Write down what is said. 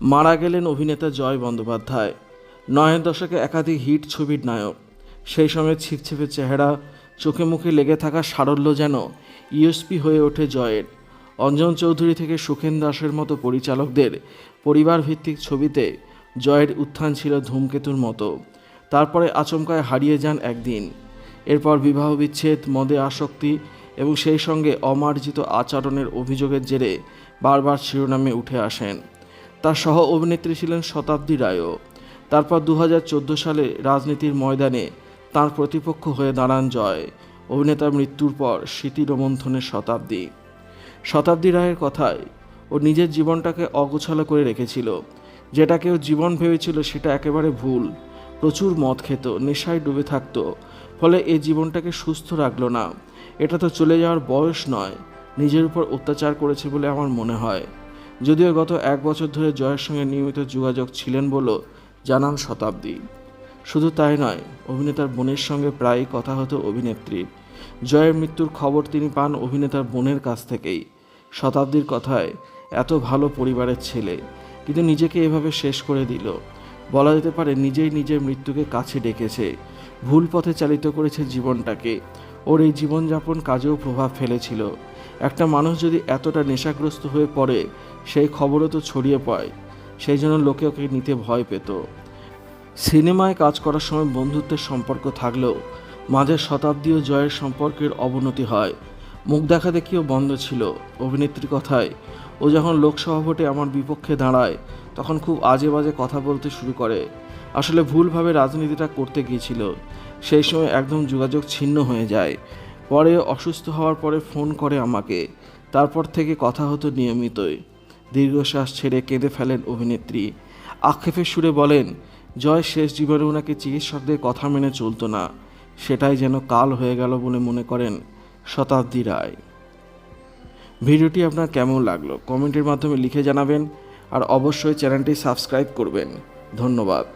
মারা গেলেন অভিনেতা জয় বন্দ্যোপাধ্যায়। নয়ের দশকে একাধিক হিট ছবির নায়ক। সেই সঙ্গে ছিপছিপে চেহারা, চোখে মুখে লেগে থাকা সারল্য যেন ইউএসপি হয়ে ওঠে জয়ের। অঞ্জন চৌধুরী থেকে সুখেন দাসের মতো পরিচালকদের পরিবার ভিত্তিক ছবিতে জয়ের উত্থান ছিল ধূমকেতুর মতো। তারপরে আচমকায় হারিয়ে যান একদিন। এরপর বিবাহ বিচ্ছেদ, মদে আসক্তি এবং সেই সঙ্গে অমার্জিত আচরণের অভিযোগের জেরে বারবার শিরোনামে উঠে আসেন। তার সহ অভিনেত্রী ছিলেন শতাব্দী রায়ও। তারপর দু হাজার চোদ্দ সালে রাজনীতির ময়দানে তার প্রতিপক্ষ হয়ে দাঁড়ান জয়। অভিনেতার মৃত্যুর পর স্মৃতিরোমন্থনের শতাব্দী। শতাব্দী রায়ের কথায় ও নিজের জীবনটাকে অগোছালো করে রেখেছিল। যেটা কেউ জীবন ভেবেছিল সেটা একেবারে ভুল। প্রচুর মদ খেত, নেশায় ডুবে থাকত, ফলে এই জীবনটাকে সুস্থ রাখল না। এটা তো চলে যাওয়ার বয়স নয়। নিজের উপর অত্যাচার করেছে বলে আমার মনে হয়। যদিও গত এক বছর ধরে জয়ের সঙ্গে নিয়মিত যোগাযোগ ছিলেন বলেও জানান শতাব্দী। শুধু তাই নয়, অভিনেতার বোনের সঙ্গে প্রায়ই কথা হতো অভিনেত্রীর। জয়ের মৃত্যুর খবর তিনি পান অভিনেতার বোনের কাছ থেকেই। শতাব্দীর কথায়, এত ভালো পরিবারের ছেলে, কিন্তু নিজেকে এভাবে শেষ করে দিল। বলা যেতে পারে নিজেই নিজের মৃত্যুকে কাছে ডেকেছে। ভুল পথে চালিত করেছে জীবনটাকে। ওর এই জীবনযাপন কাজেও প্রভাব ফেলেছিল। একটা মানুষ যদি এতটা নেশাগ্রস্ত হয়ে পড়ে, সেই খবরও তো ছড়িয়ে পড়ে। সেই জন্য লোকে ওকে নিতে ভয় পেত। সিনেমায় কাজ করার সময় বন্ধুত্বের সম্পর্ক থাকলেও মাঝে শতাব্দী ও জয়ের সম্পর্কের অবনতি হয়। মুখ দেখা দেখিও বন্ধ ছিল। অভিনেত্রীর কথায়, ও যখন লোকসভা ভোটে আমার বিপক্ষে দাঁড়ায়, তখন খুব আজে বাজে কথা বলতে শুরু করে। আসলে ভুলভাবে রাজনীতিটা করতে গিয়েছিল। সেই সময় একদম যোগাযোগ ছিন্ন হয়ে যায়। পরে অসুস্থ হওয়ার পরে ফোন করে আমাকে। তারপর থেকে কথা হতো নিয়মিতই। দীর্ঘশ্বাস ছেড়ে কেঁদে ফেলেন অভিনেত্রী। আক্ষেপের সুরে বলেন, জয় শেষ জীবনে ওনাকে চিকিৎসকদের কথা মেনে চলতো না। সেটাই যেন কাল হয়ে গেল বলে মনে করেন শতাব্দী রায়। ভিডিওটি আপনার কেমন লাগল? কমেন্টের মাধ্যমে লিখে জানাবেন। আর অবশ্যই চ্যানেলটি সাবস্ক্রাইব করবেন। ধন্যবাদ।